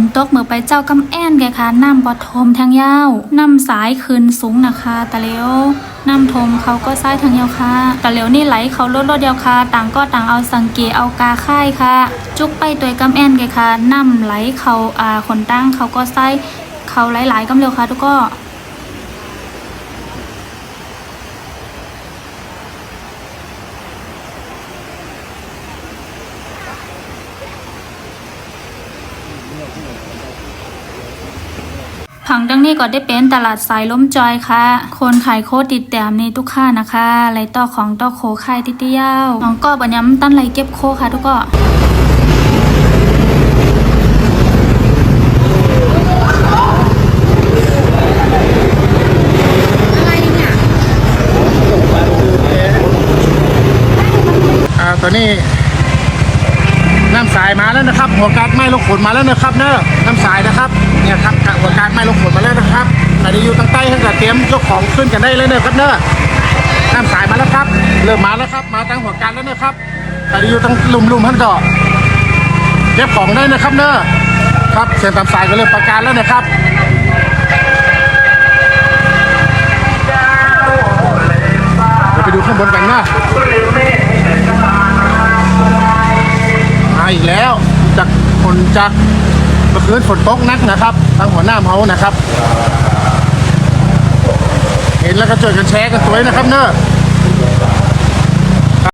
นตกเมื่อไปเจ้ากำแอนแกค่ะน้ำบอทมทางยาวน้ำสายคืนสูงนะคะตะเลวน้ำทมเขาก็ซ้ายทางยาวค่ะตะเลวนี่ไหลเขาลดลดยาวค่ะต่างก็ต่างเอาสังเกตเอากาค่ายค่ะ จุกไปตัวกำแอนแกค่ะน้ำไหลเขาอ่าขนตั้งเขาก็ซ้ายเขาหลายๆกำเร็วค่ะทุกก็ ผังดังนี้ก็ได้เป็นตลาดสายล้มจอยค่ะ คนขายโคติดแต้มในทุกค่านะคะไหลต่อของต่อโคค่ายติเตียวน้องก็บัญญัมตั้นไหลเก็บโคค่ะทุกก็อ่าตอนนี้ น้ำสายมาแล้วนะครับ หัวการดไม้ลูกขนมาแล้วนะครับเนอะน้ำสายนะครับเนี่ยครับหัวการดไม้ลูกขนมาแล้วนะครับอันนี้อยู่ตั้งใต้ท่านก็เตรียมยกของขึ้นกันได้เลยเนอะครับเนอะน้ำสายมาแล้วครับ เริ่มมาแล้วครับ มาตั้งหัวการดแล้วนะครับอันนี้อยู่ตั้งลุ่มๆท่านก็เก็บของได้นะครับเนอะครับเสียงตามสายก็เริ่มประกาศแล้วนะครับเดี๋ยวไปดูข้างบนกันนะ อีกแล้วจากฝนจากเมื่อคืนฝนตกหนักนะครับทางหัวหน้าเขานะครับ เห็นแล้วก็ช่วยกันแชร์กันสวยนะครับเนอะ